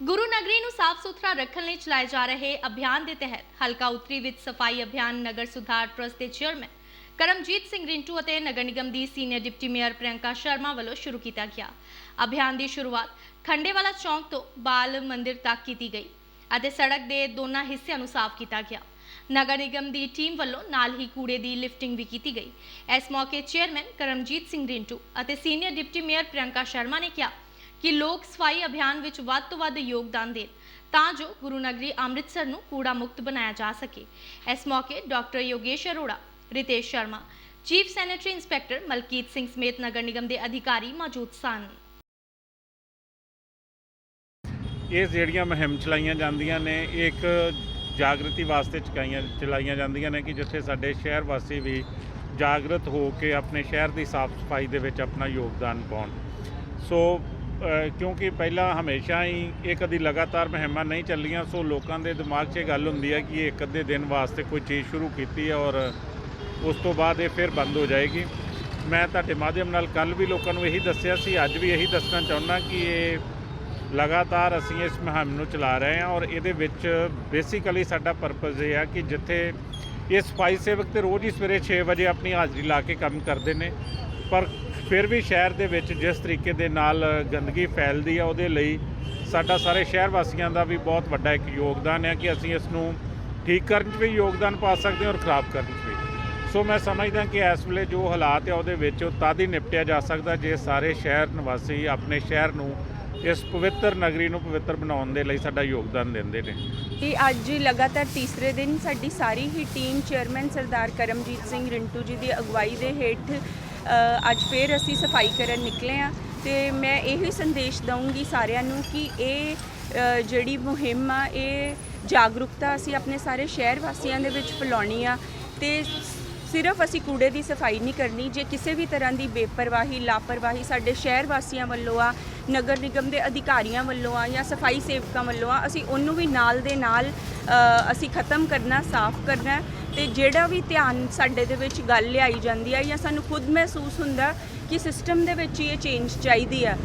ਗੁਰੂ ਨਗਰੀ ਨੂੰ ਸਾਫ਼ ਸੁਥਰਾ ਰੱਖਣ ਲਈ ਚਲਾਏ ਜਾ ਰਹੇ ਅਭਿਆਨ ਦੇ ਤਹਿਤ ਹਲਕਾ ਉਤਰੀ ਵਿੱਚ ਸਫ਼ਾਈ ਅਭਿਆਨ ਨਗਰ ਸੁਧਾਰ ਟਰਸਟ ਦੇ ਚੇਅਰਮੈਨ ਕਰਮਜੀਤ ਸਿੰਘ ਰਿੰਟੂ ਅਤੇ ਨਗਰ ਨਿਗਮ ਦੀ senior deputy mayor Priyanka Sharma ਵੱਲੋਂ ਸ਼ੁਰੂ ਕੀਤਾ ਗਿਆ। ਅਭਿਆਨ ਦੀ ਸ਼ੁਰੂਆਤ ਖੰਡੇਵਾਲਾ ਚੌਂਕ ਤੋਂ ਬਾਲ ਮੰਦਿਰ ਤੱਕ ਕੀਤੀ ਗਈ ਅਤੇ ਸੜਕ ਦੇ ਦੋਨਾਂ ਹਿੱਸਿਆਂ ਨੂੰ ਸਾਫ਼ ਕੀਤਾ ਗਿਆ। ਨਗਰ ਨਿਗਮ ਦੀ ਟੀਮ ਵੱਲੋਂ ਨਾਲ ਹੀ ਕੂੜੇ ਦੀ ਲਿਫਟਿੰਗ ਵੀ ਕੀਤੀ ਗਈ। ਇਸ ਮੌਕੇ ਚੇਅਰਮੈਨ ਕਰਮਜੀਤ ਸਿੰਘ ਰਿੰਟੂ ਅਤੇ senior deputy mayor Priyanka Sharma ਨੇ ਕਿਹਾ ਕਿ ਲੋਕ ਸਫ਼ਾਈ ਅਭਿਆਨ ਵਿੱਚ ਵੱਧ ਤੋਂ ਵੱਧ ਯੋਗਦਾਨ ਦੇਣ, ਤਾਂ ਜੋ ਗੁਰੂ ਨਗਰੀ ਅੰਮ੍ਰਿਤਸਰ ਨੂੰ ਕੂੜਾ ਮੁਕਤ ਬਣਾਇਆ ਜਾ ਸਕੇ। ਇਸ ਮੌਕੇ doctor Yogesh Arora, Ritesh Sharma, chief sanitary inspector Malkit Singh ਸਮੇਤ ਨਗਰ ਨਿਗਮ ਦੇ ਅਧਿਕਾਰੀ ਮੌਜੂਦ ਸਨ। ਇਹ ਜਿਹੜੀਆਂ ਮੁਹਿੰਮ ਚਲਾਈਆਂ ਜਾਂਦੀਆਂ ਨੇ, ਇਹ ਇੱਕ ਜਾਗਰਤੀ ਵਾਸਤੇ ਚਕਾਈਆਂ, ਚਲਾਈਆਂ ਜਾਂਦੀਆਂ ਨੇ ਕਿ ਜਿੱਥੇ ਸਾਡੇ ਸ਼ਹਿਰ ਵਾਸੀ ਵੀ ਜਾਗਰਤ ਹੋ ਕੇ ਆਪਣੇ ਸ਼ਹਿਰ ਦੀ ਸਾਫ਼ ਸਫ਼ਾਈ ਦੇ ਵਿੱਚ ਆਪਣਾ ਯੋਗਦਾਨ ਪਾਉਣ। ਸੋ ਕਿਉਂਕਿ ਪਹਿਲਾਂ ਹਮੇਸ਼ਾ ਹੀ ਇਹ ਕਦੀ ਲਗਾਤਾਰ ਮੁਹਿੰਮਾਂ ਨਹੀਂ ਚੱਲੀਆਂ, ਸੋ ਲੋਕਾਂ ਦੇ ਦਿਮਾਗ 'ਚ ਇਹ ਗੱਲ ਹੁੰਦੀ ਹੈ ਕਿ ਇਹ ਇੱਕ ਅੱਧੇ ਦਿਨ ਵਾਸਤੇ ਕੋਈ ਚੀਜ਼ ਸ਼ੁਰੂ ਕੀਤੀ ਹੈ ਔਰ ਉਸ ਤੋਂ ਬਾਅਦ ਇਹ ਫਿਰ ਬੰਦ ਹੋ ਜਾਏਗੀ। ਮੈਂ ਤੁਹਾਡੇ ਮਾਧਿਅਮ ਨਾਲ ਕੱਲ ਵੀ ਲੋਕਾਂ ਨੂੰ ਇਹੀ ਦੱਸਿਆ ਸੀ, ਅੱਜ ਵੀ ਇਹੀ ਦੱਸਣਾ ਚਾਹੁੰਦਾ ਕਿ ਇਹ ਲਗਾਤਾਰ ਅਸੀਂ ਇਸ ਮੁਹਿੰਮ ਨੂੰ ਚਲਾ ਰਹੇ ਹਾਂ ਔਰ ਇਹਦੇ ਵਿੱਚ ਬੇਸਿਕਲੀ ਸਾਡਾ ਪਰਪਸ ਇਹ ਆ ਕਿ ਜਿੱਥੇ ਇਹ ਸਫ਼ਾਈ ਸੇਵਕ ਤੇ ਰੋਜ਼ ਹੀ ਸਵੇਰੇ 6 ਵਜੇ ਆਪਣੀ ਹਾਜ਼ਰੀ ਲਾ ਕੇ ਕੰਮ ਕਰਦੇ ਨੇ। ਪਰ ਫਿਰ ਵੀ ਸ਼ਹਿਰ ਦੇ ਵਿੱਚ ਜਿਸ ਤਰੀਕੇ ਦੇ ਨਾਲ ਗੰਦਗੀ ਫੈਲਦੀ ਆ, ਉਹਦੇ ਲਈ ਸਾਡਾ ਸਾਰੇ ਸ਼ਹਿਰ ਵਾਸੀਆਂ ਦਾ ਵੀ ਬਹੁਤ ਵੱਡਾ ਇੱਕ ਯੋਗਦਾਨ ਹੈ ਕਿ ਅਸੀਂ ਇਸ ਨੂੰ ਠੀਕ ਕਰਨ 'ਚ ਵੀ ਯੋਗਦਾਨ ਪਾ ਸਕਦੇ ਹਾਂ ਔਰ ਖਰਾਬ ਕਰਨ 'ਚ ਵੀ। ਸੋ ਮੈਂ ਸਮਝਦਾ ਕਿ ਇਸ ਵੇਲੇ ਜੋ ਹਾਲਾਤ ਹੈ ਉਹਦੇ ਵਿੱਚ ਉਹ ਤਦ ਹੀ ਨਿਪਟਿਆ ਜਾ ਸਕਦਾ ਜੇ ਸਾਰੇ ਸ਼ਹਿਰ ਨਿਵਾਸੀ ਆਪਣੇ ਸ਼ਹਿਰ ਨੂੰ ਇਸ ਪਵਿੱਤਰ ਨਗਰੀ ਨੂੰ ਪਵਿੱਤਰ ਬਣਾਉਣ ਦੇ ਲਈ ਸਾਡਾ ਯੋਗਦਾਨ ਦਿੰਦੇ ਨੇ। ਕਿ ਅੱਜ ਲਗਾਤਾਰ ਤੀਸਰੇ ਦਿਨ ਸਾਡੀ ਸਾਰੀ ਹੀ ਟੀਮ ਚੇਅਰਮੈਨ ਸਰਦਾਰ ਕਰਮਜੀਤ ਸਿੰਘ ਰਿੰਟੂ ਜੀ ਦੀ ਅਗਵਾਈ ਦੇ ਹੇਠ ਅੱਜ ਫੇਰ ਅਸੀਂ ਸਫ਼ਾਈ ਕਰਨ ਨਿਕਲੇ ਆ ਤੇ ਮੈਂ ਇਹੀ ਸੰਦੇਸ਼ ਦਊਂਗੀ ਸਾਰਿਆਂ ਨੂੰ ਕਿ ਇਹ ਜਿਹੜੀ ਮੁਹਿੰਮ ਆ, ਇਹ ਜਾਗਰੂਕਤਾ ਅਸੀਂ ਆਪਣੇ ਸਾਰੇ ਸ਼ਹਿਰ ਵਾਸੀਆਂ ਦੇ ਵਿੱਚ ਫੈਲਾਉਣੀ ਆ ਤੇ ਸਿਰਫ ਅਸੀਂ ਕੂੜੇ ਦੀ ਸਫ਼ਾਈ ਨਹੀਂ ਕਰਨੀ, ਜੇ ਕਿਸੇ ਵੀ ਤਰ੍ਹਾਂ ਦੀ ਬੇਪਰਵਾਹੀ, ਲਾਪਰਵਾਹੀ ਸਾਡੇ ਸ਼ਹਿਰ ਵਾਸੀਆਂ ਵੱਲੋਂ ਆ, ਨਗਰ ਨਿਗਮ ਦੇ ਅਧਿਕਾਰੀਆਂ ਵੱਲੋਂ ਆ ਜਾਂ ਸਫ਼ਾਈ ਸੇਵਕਾਂ ਵੱਲੋਂ ਆ, ਅਸੀਂ ਉਹਨੂੰ ਵੀ ਨਾਲ ਦੇ ਨਾਲ ਅਸੀਂ ਖਤਮ ਕਰਨਾ, ਸਾਫ਼ ਕਰਨਾ ਤੇ ਜਿਹੜਾ ਵੀ ਧਿਆਨ ਸਾਡੇ ਦੇ ਵਿੱਚ ਗੱਲ ਲਿਆਈ ਜਾਂਦੀ ਹੈ ਜਾਂ ਸਾਨੂੰ ਖੁਦ ਮਹਿਸੂਸ ਹੁੰਦਾ ਕਿ ਸਿਸਟਮ ਦੇ ਵਿੱਚ ਹੀ ਇਹ ਚੇਂਜ ਚਾਹੀਦੀ ਆ।